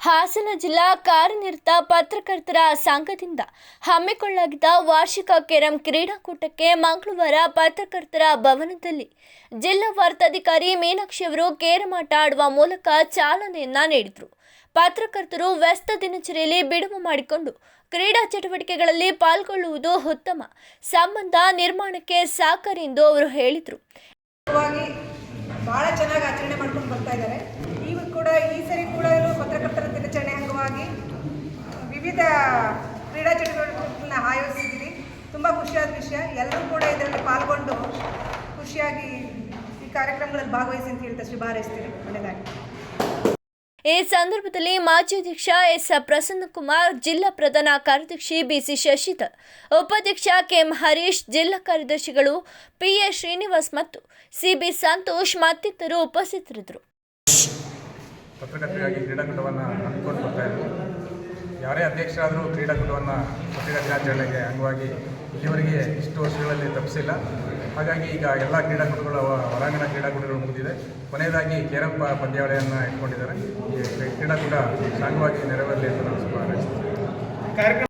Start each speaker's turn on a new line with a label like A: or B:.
A: ಹಾಸನ ಜಿಲ್ಲಾ ಕಾರ್ಯನಿರತ ಪತ್ರಕರ್ತರ ಸಂಘದಿಂದ ಹಮ್ಮಿಕೊಳ್ಳಲಾಗಿದ್ದ ವಾರ್ಷಿಕ ಕೆರಂ ಕ್ರೀಡಾಕೂಟಕ್ಕೆ ಮಂಗಳವಾರ ಪತ್ರಕರ್ತರ ಭವನದಲ್ಲಿ ಜಿಲ್ಲಾ ವಾರ್ತಾಧಿಕಾರಿ ಮೀನಾಕ್ಷಿ ಅವರು ಕೇರಮಾಟ ಆಡುವ ಮೂಲಕ ಚಾಲನೆಯನ್ನ ನೀಡಿದರು. ಪತ್ರಕರ್ತರು ವ್ಯಸ್ತ ದಿನಚರಿಯಲ್ಲಿ ಬಿಡುವು ಮಾಡಿಕೊಂಡು ಕ್ರೀಡಾ ಚಟುವಟಿಕೆಗಳಲ್ಲಿ ಪಾಲ್ಗೊಳ್ಳುವುದು ಉತ್ತಮ ಸಂಬಂಧ ನಿರ್ಮಾಣಕ್ಕೆ ಸಾಕಾರಿ ಎಂದು ಅವರು ಹೇಳಿದರು
B: ವಾಗಿ ಭಾಳ ಚೆನ್ನಾಗಿ ಆಚರಣೆ ಮಾಡ್ಕೊಂಡು ಬರ್ತಾ ಇದ್ದಾರೆ ಈಗ ಕೂಡ ಈ ಸರಿ ಕೂಡ ಇವರು ಪತ್ರಕರ್ತರ ದಿನಾಚರಣೆ ಅಂಗವಾಗಿ ವಿವಿಧ ಕ್ರೀಡಾ ಚಟುವಟಿಕೆಗಳನ್ನ ಆಯೋಜಿಸಿದ್ದೀವಿ ತುಂಬ ಖುಷಿಯಾದ ವಿಷಯ. ಎಲ್ಲರೂ ಕೂಡ ಇದರಲ್ಲಿ ಪಾಲ್ಗೊಂಡು ಖುಷಿಯಾಗಿ ಈ ಕಾರ್ಯಕ್ರಮಗಳಲ್ಲಿ ಭಾಗವಹಿಸಿ ಅಂತ ಹೇಳ್ತಾ ಶುಭ ಹಾರೈಸ್ತೀನಿ ಒಳ್ಳೆಯದಾಗಿ
A: ಈ ಸಂದರ್ಭದಲ್ಲಿ ಮಾಜಿ ಅಧ್ಯಕ್ಷ ಎಸ್. ಪ್ರಸನ್ನಕುಮಾರ್, ಜಿಲ್ಲಾ ಪ್ರಧಾನ ಕಾರ್ಯದರ್ಶಿ ಬಿಸಿ ಶಶಿತ ಉಪಾಧ್ಯಕ್ಷ ಕೆಎಂ ಹರೀಶ್, ಜಿಲ್ಲಾ ಕಾರ್ಯದರ್ಶಿಗಳು ಪಿಎ ಶ್ರೀನಿವಾಸ್ ಮತ್ತು ಸಿಬಿ ಸಂತೋಷ್ ಮತ್ತಿತರರು ಉಪಸ್ಥಿತರಿದ್ದರು.
C: ಪತ್ರಕರ್ತರಿಗಾಗಿ ಕ್ರೀಡಾಕೂಟವನ್ನು ಹಮ್ಮಿಕೊಂಡು ಬರ್ತಾ ಇದ್ದರು ಯಾರೇ ಅಧ್ಯಕ್ಷರಾದರೂ ಕ್ರೀಡಾಕೂಟವನ್ನು ಪತ್ರಿಕಾ ದಿನಾಚರಣೆಗೆ ಅಂಗವಾಗಿ ಇಲ್ಲಿವರೆಗೆ ಇಷ್ಟು ವರ್ಷಗಳಲ್ಲಿ ತಪ್ಪಿಸಿಲ್ಲ. ಹಾಗಾಗಿ ಈಗ ಎಲ್ಲ ಕ್ರೀಡಾಕೂಟಗಳು ಹೊರಾಂಗಣ ಕ್ರೀಡಾಕೂಟಗಳು ಮುಗಿದಿದೆ. ಕೊನೆಯದಾಗಿ ಕೇರಂ ಪಂದ್ಯಾವಳಿಯನ್ನು ಇಟ್ಕೊಂಡಿದ್ದಾರೆ. ಈ ಕ್ರೀಡಾಕೂಟ ಸಾಂಗವಾಗಿ ನೆರವೇರಲಿ ಅಂತ ನಾನು ಶುಭ